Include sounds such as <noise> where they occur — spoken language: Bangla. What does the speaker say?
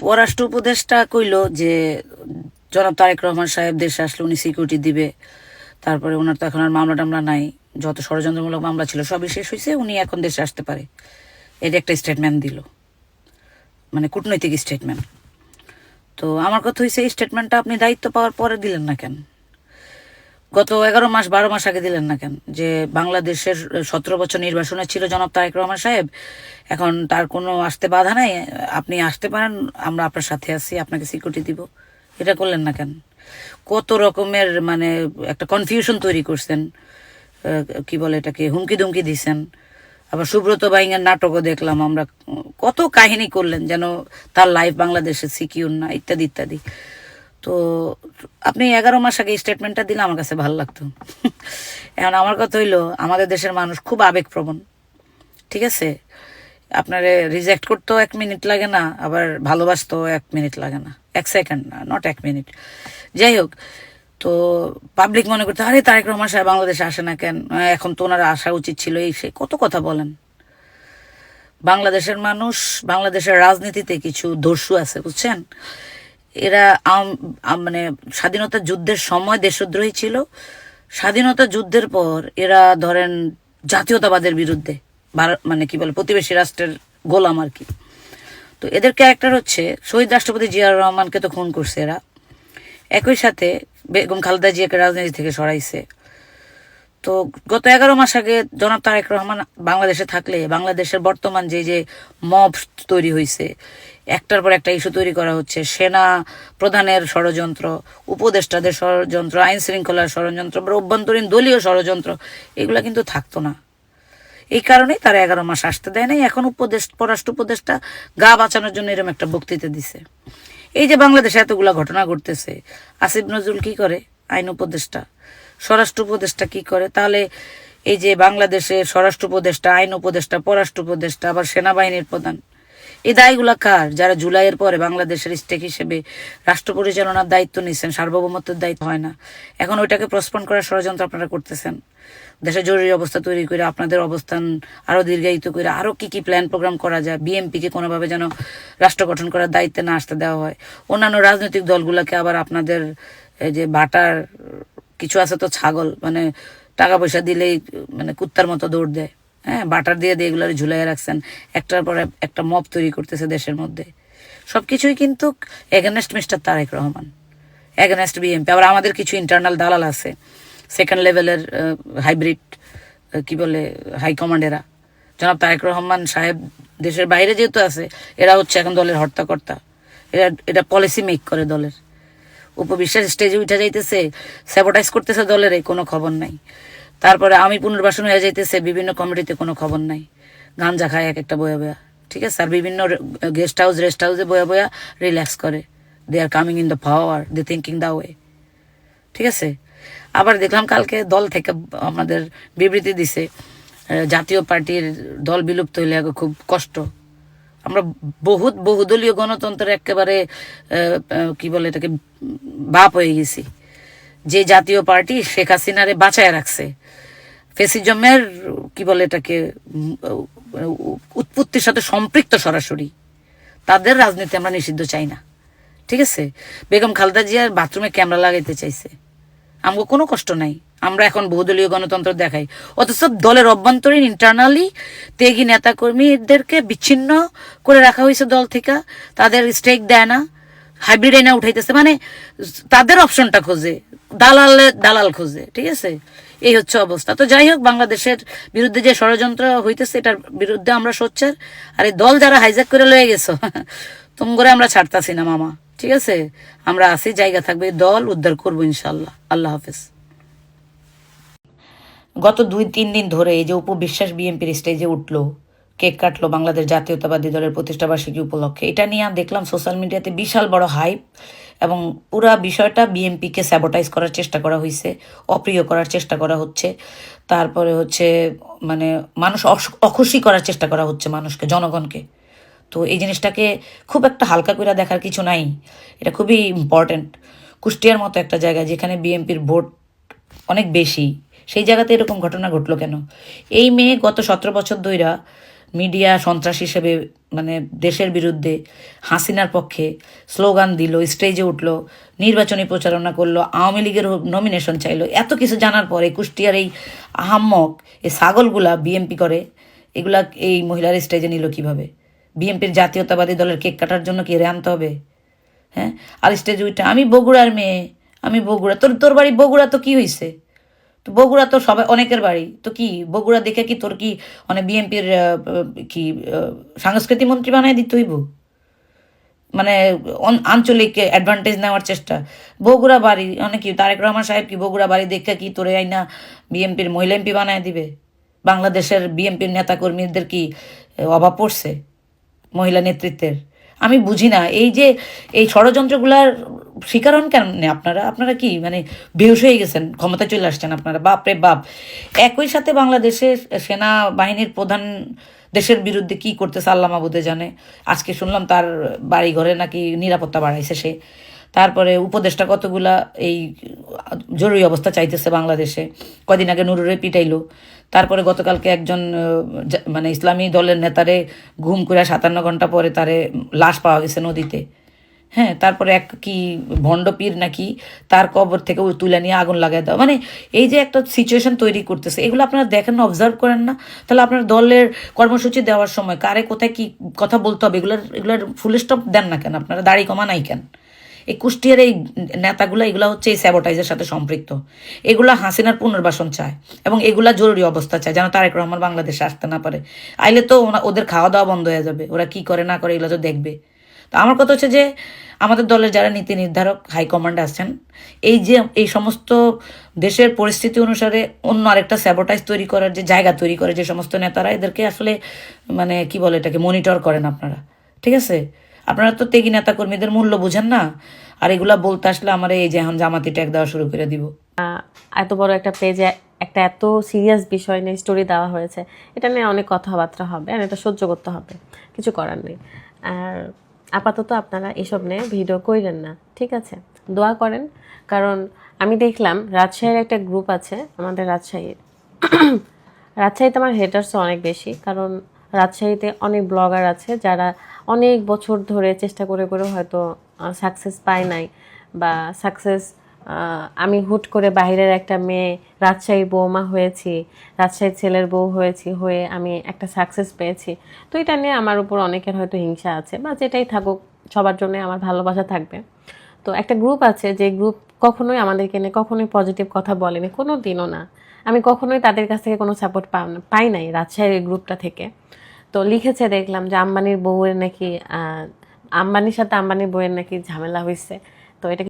পররাষ্ট্র উপদেষ্টা কইল যে, জনাব তারেক রহমান সাহেব দেশে আসলে উনি সিকিউরিটি দিবে। তারপরে ওনার তো এখন আর মামলা টামলা নাই, যত ষড়যন্ত্রমূলক মামলা ছিল সবই শেষ হয়েছে উনি এখন দেশে আসতে পারে। এর একটা স্টেটমেন্ট দিল। মানে কূটনৈতিক স্টেটমেন্ট তো আমার কথা হয়েছে এই স্টেটমেন্টটা আপনি দায়িত্ব পাওয়ার পরে দিলেন না কেন? গত এগারো মাস, বারো মাস আগে দিলেন না কেন? যে বাংলাদেশের সতেরো বছর নির্বাসনে ছিল জনাব তারেক রহমান সাহেব, এখন তার কোনো আসতে বাধা নাই? আপনি আসতে পারেন, আমরা আপনার সাথে আছি, আপনাকে সিকিউরিটি দিব। এটা করলেন না কেন? কত রকমের মানে একটা কনফিউশন তৈরি করছেন কি বলে এটাকে হুমকি দুমকি দিছেন। আবার সুব্রত বাইঙ্গের নাটকও দেখলাম আমরা। কত কাহিনী করলেন যেন তার লাইফ বাংলাদেশে সিকিউর না, ইত্যাদি ইত্যাদি। তো আপনি এগারো মাস আগে স্টেটমেন্টটা দিলে আমার কাছে ভালো লাগতো। এখন আমার কথা হইল, আমাদের দেশের মানুষ খুব আবেগপ্রবণ। ঠিক আছে? আপনারে রিজেক্ট করতেও এক মিনিট লাগে না, আবার ভালোবাসতেও এক মিনিট লাগে না। এক সেকেন্ড না নট এক মিনিট যাই হোক, তো পাবলিক মনে করতে, আরে তারেক রহমান সাহেব বাংলাদেশে আসে না কেন? এখন তো ওনারা আসা উচিত ছিল এই সে কত কথা বলেন। বাংলাদেশের মানুষ, বাংলাদেশের রাজনীতিতে কিছু দস্যু আছে, বুঝছেন? এরা মানে স্বাধীনতা যুদ্ধের সময় দেশদ্রোহী ছিল। স্বাধীনতা যুদ্ধের পর এরা ধরেন জাতীয়তাবাদের বিরুদ্ধে ভারত- মানে কি বলে, প্রতিবেশী রাষ্ট্রের গোলাম আর কি। তো এদের ক্যারেক্টার হচ্ছে শহীদ রাষ্ট্রপতি জিয়াউর রহমানকে তো খুন করছে এরা। একই সাথে বেগম খালেদা জিয়াকে রাজনীতি থেকে সরাইছে। তো গত এগারো মাস আগে জনাব তারেক রহমান বাংলাদেশে থাকলে, বাংলাদেশের বর্তমান যে যে মব তৈরি হয়েছে একটার পর একটা ইস্যু তৈরি করা হচ্ছে, সেনা প্রধানের ষড়যন্ত্র, উপদেষ্টাদের ষড়যন্ত্র আইন শৃঙ্খলার ষড়যন্ত্র, বা অভ্যন্তরীণ দলীয় ষড়যন্ত্র, এগুলা কিন্তু থাকতো না। এই কারণেই তারা এগারো মাস আসতে দেয় নাই। এখন উপদেশ, পররাষ্ট্র উপদেষ্টা গা বাঁচানোর জন্য এরকম একটা বক্তৃতা দিছে। এই যে বাংলাদেশে এতগুলা ঘটনা ঘটতেছে, আসিফ নজরুল কি করে? আইন উপদেষ্টা। স্বরাষ্ট্র উপদেষ্টা কি করে? তাহলে এই যে বাংলাদেশের স্বরাষ্ট্র উপদেষ্টা, আইন উপদেষ্টা, পররাষ্ট্র উপদেষ্টা, আবার সেনাবাহিনীর প্রধান, এই দায়গুলা কার? যারা জুলাইয়ের পরে বাংলাদেশের স্টেক হিসেবে রাষ্ট্র পরিচালনার দায়িত্ব নিচ্ছেন সার্বভৌমত্বের দায়িত্ব হয় না। এখন ওইটাকে প্রস্পন করার ষড়যন্ত্র আপনারা করতেছেন। দেশে জরুরি অবস্থা তৈরি করে, আপনাদের অবস্থান আরও দীর্ঘায়িত করে, আরও কি কি প্ল্যান প্রোগ্রাম করা যায়? বিএমপি কে কোনোভাবে যেন রাষ্ট্র গঠন করার দায়িত্বে না আসতে দেওয়া হয়। অন্যান্য রাজনৈতিক দলগুলোকে আবার আপনাদের এই যে বাটার কিছু আছে তো ছাগল মানে টাকা পয়সা দিলেই মানে কুত্তার মতো দৌড় দেয়। হ্যাঁ বাটার দিয়ে দিয়ে এগুলো ঝুলাই রাখছেন। একটার পর একটা মপ তৈরি করতেছে দেশের মধ্যে। সব কিছুই কিন্তু against mister Tarek Rahman against BMP আবার আমাদের কিছু ইন্টারনাল দালাল আছে সেকেন্ড লেভেলের হাইব্রিড কি বলে হাই কমান্ডেরা জনাব তারেক রহমান সাহেব দেশের বাইরে যেহেতু আছে, এরা হচ্ছে এখন দলের হর্তাকর্তা। এরা, এটা পলিসি মেক করে দলের। উপবিশ্বাস স্টেজে উঠে যাইতেছে স্যাবোটাইজ করতেছে দলের কোনো খবর নাই। তারপরে আমি পুনর্বাসন হয়ে যাইতেছে, বিভিন্ন কমিটিতে কোনো খবর নাই। গাঞ্জা খায় এক একটা বয়া বয়া, ঠিক আছে? আর বিভিন্ন গেস্ট হাউস রেস্ট হাউসে বয়া বয়া রিল্যাক্স করে। They are coming in the power they thinking the way ঠিক আছে? আবার দেখলাম কালকে দল থেকে আমাদের বিবৃতি দিছে জাতীয় পার্টির দল বিলুপ্ত হইলে খুব কষ্ট। আমরা বহুত বহুদলীয় গণতন্ত্রের একেবারে কি বলে এটাকে, বাপ হয়ে গেছি। যে জাতীয় পার্টি শেখ হাসিনারে বাঁচায় রাখছে। ফেসিজমের, কি বলে এটাকে, উৎপত্তির সাথে সম্পৃক্ত সরাসরি। তাদের রাজনীতি আমরা নিষিদ্ধ চাই না। ঠিক আছে? বেগম খালেদা জিয়ার বাথরুমে ক্যামেরা লাগাইতে চাইছে। আমাকে কোনো কষ্ট নাই। আমরা এখন বহুদলীয় গণতন্ত্র দেখাই। অথচ দলের অভ্যন্তরীণ ইন্টারনালি তেগি নেতা কর্মীদেরকে বিচ্ছিন্ন করে রাখা হয়েছে দল থেকে। তাদের স্টেক দেয় না হাইব্রিড এনে উঠাইতেছে। মানে তাদের অপশনটা খোঁজে, দালালে দালাল খোঁজে, ঠিক আছে? এই হচ্ছে অবস্থা। তো যাই হোক, বাংলাদেশের বিরুদ্ধে যে ষড়যন্ত্র হইতেছে, এটার বিরুদ্ধে আমরা সোচ্চার। আর এই দল যারা হাইজ্যাক করে লয়ে গেছো, <laughs> তুমি করে আমরা ছাড়তাছি না, মামা। ঠিক আছে? আমরা আসি জায়গা থাকবে, দল উদ্ধার করব ইনশাল্লাহ আল্লাহ হাফেজ। গত দুই, তিন দিন ধরে এই যে উপবিশ্বাস বিএনপির স্টেজে উঠল, কেক কাটলো বাংলাদেশ জাতীয়তাবাদী দলের প্রতিষ্ঠাবার্ষিকী উপলক্ষে। এটা নিয়ে দেখলাম সোশ্যাল মিডিয়াতে বিশাল বড় হাইপ এবং পুরা বিষয়টা বিএনপিকে স্যাবোটাইজ করার চেষ্টা করা হয়েছে অপ্রিয় করার চেষ্টা করা হচ্ছে। তারপরে হচ্ছে মানে মানুষ অখুশি করার চেষ্টা করা হচ্ছে মানুষকে, জনগণকে। তো এই জিনিসটাকে খুব একটা হালকা করে দেখার কিছু নাই। এটা খুবই ইম্পর্ট্যান্ট কুষ্টিয়ার মতো একটা জায়গা যেখানে বিএনপির ভোট অনেক বেশি। সেই জায়গাতে এরকম ঘটনা ঘটলো কেন? এই মেয়ে গত সতেরো বছর ধইরা মিডিয়া সন্ত্রাস হিসেবে মানে দেশের বিরুদ্ধে হাসিনার পক্ষে স্লোগান দিল, স্টেজে উঠল, নির্বাচনী প্রচারণা করল, আওয়ামী লীগের নমিনেশন চাইলো, এত কিছু জানার পরে কুষ্টিয়ার এই আহাম্মক, এই ছাগলগুলা বিএমপি করে, এগুলা এই মহিলার স্টেজে নিল কীভাবে? বিএনপির জাতীয়তাবাদী দলের কেক কাটার জন্য কি এরে আনতে হবে? হ্যাঁ? আর স্টেজে উঠে, আমি বগুড়ার মেয়ে, আমি বগুড়া, তোর তোর বাড়ি বগুড়া তো কি হয়েছে তো বগুড়া তো সবাই, অনেকের বাড়ি। তো কি, বগুড়া দেখে কি তোর কি মানে বিএনপির কি সাংস্কৃতিক মন্ত্রী বানাই দিতে হইব? মানে আঞ্চলিক অ্যাডভান্টেজ নেওয়ার চেষ্টা। বগুড়া বাড়ি অনেক কি, তারেক রহমান সাহেব কি বগুড়া বাড়ি দেখে কি তোরে আইনা বিএনপির মহিলা এমপি বানায় দিবে? বাংলাদেশের বিএনপির নেতাকর্মীদের কি অভাব পড়ছে মহিলা নেতৃত্বের? আমি বুঝি না, এই যে, এই ষড়যন্ত্রগুলার শিকার হন কেন আপনারা আপনারা কি মানে বেহুশ হয়ে গেছেন? ক্ষমতা চলে আসছেন আপনারা? বাপ রে বাপ। একই সাথে বাংলাদেশের সেনা বাহিনীর প্রধান দেশের বিরুদ্ধে কি করতেছে আল্লাহ মাবুদে জানে। আজকে শুনলাম তার বাড়ি ঘরে নাকি নিরাপত্তা বাড়াইছে সে। তারপরে উপদেষ্টা কতগুলা এই জরুরি অবস্থা চাইতেছে বাংলাদেশে। কদিন আগে নুরুরে পিটাইলো। তারপরে গতকালকে একজন মানে ইসলামী দলের নেতারে ঘুম করে সাতান্ন ঘণ্টা পরে তারে লাশ পাওয়া গেছে নদীতে। হ্যাঁ তারপরে এক কি ভণ্ডপীর নাকি, তার কবর থেকে ওই তুলে নিয়ে আগুন লাগাই দেওয়া। মানে এই যে একটা সিচুয়েশন তৈরি করতেছে, এগুলো আপনারা দেখেন না অবজার্ভ করেন না। তাহলে আপনার দলের কর্মসূচি দেওয়ার সময় কারে কোথায় কি কথা বলতে হবে, এগুলোর এগুলোর ফুল স্টপ দেন না কেন? আপনারা দাড়ি কমা নাই কেন? এই কুষ্টিয়ার এই নেতাগুলো, এগুলো হচ্ছে এই স্যাবোটাইজের সাথে সম্পৃক্ত। এগুলা হাসিনার পুনর্বাসন চায় এবং এগুলা জরুরি অবস্থা চায়, যেন তারেক রহমান বাংলাদেশে আসতে না পারে। আইলে তো ওদের খাওয়া দাওয়া বন্ধ হয়ে যাবে। ওরা কি করে না করে এগুলো তো দেখবে। তো আমার কথা হচ্ছে যে আমাদের দলের যারা নীতি নির্ধারক হাইকমান্ডে আছেন, এই যে, এই সমস্ত দেশের পরিস্থিতি অনুসারে অন্য আরেকটা স্যাবোটাইজ তৈরি করার যে জায়গা তৈরি করে যে সমস্ত নেতারা, এদেরকে আসলে মানে কি বলে এটাকে মনিটর করেন আপনারা। ঠিক আছে? আপনারা তো তেগি নেতা কর্মীদের মূল্য বুঝেন না, আর এগুলা বলতে আসলে আমার এই যে এখন জামাতি ট্যাগ দেওয়া শুরু করে দিব। এত বড় একটা পেজে একটা এত সিরিয়াস বিষয় নিয়ে স্টোরি দেওয়া হয়েছে, এটা নিয়ে অনেক কথাবার্তা হবে আর এটা সহ্য করতে হবে, কিছু করার নেই। আর আপাতত আপনারা এসব নিয়ে ভিডিও কইরেন না, ঠিক আছে? দোয়া করেন, কারণ আমি দেখলাম রাজশাহীর একটা গ্রুপ আছে, আমাদের রাজশাহীর। রাজশাহীতে আমার হেটার্সও অনেক বেশি, কারণ রাজশাহীতে অনেক ব্লগার আছে যারা অনেক বছর ধরে চেষ্টা করে করে হয়তো সাকসেস পায় নাই বা সাকসেস আমি হুট করে বাইরের একটা মেয়ে, রাজশাহী বৌমা হয়েছি, রাজশাহীর ছেলের বউ হয়েছি, হয়ে আমি একটা সাকসেস পেয়েছি। তো এটা নিয়ে আমার উপর অনেকের হয়তো হিংসা আছে বা যেটাই থাকুক, সবার জন্য আমার ভালোবাসা থাকবে। তো একটা গ্রুপ আছে যে গ্রুপ কখনোই আমাদেরকে নিয়ে কখনোই পজিটিভ কথা বলেনি কোনো দিনও না। আমি কখনোই তাদের কাছ থেকে কোনো সাপোর্ট পাই নাই রাজশাহীর গ্রুপটা থেকে। তো লিখেছে দেখলাম যে আম্বানির বউয়ের নাকি আম্বানির সাথে আম্বানির বউয়ের নাকি ঝামেলা হয়েছে তো এটা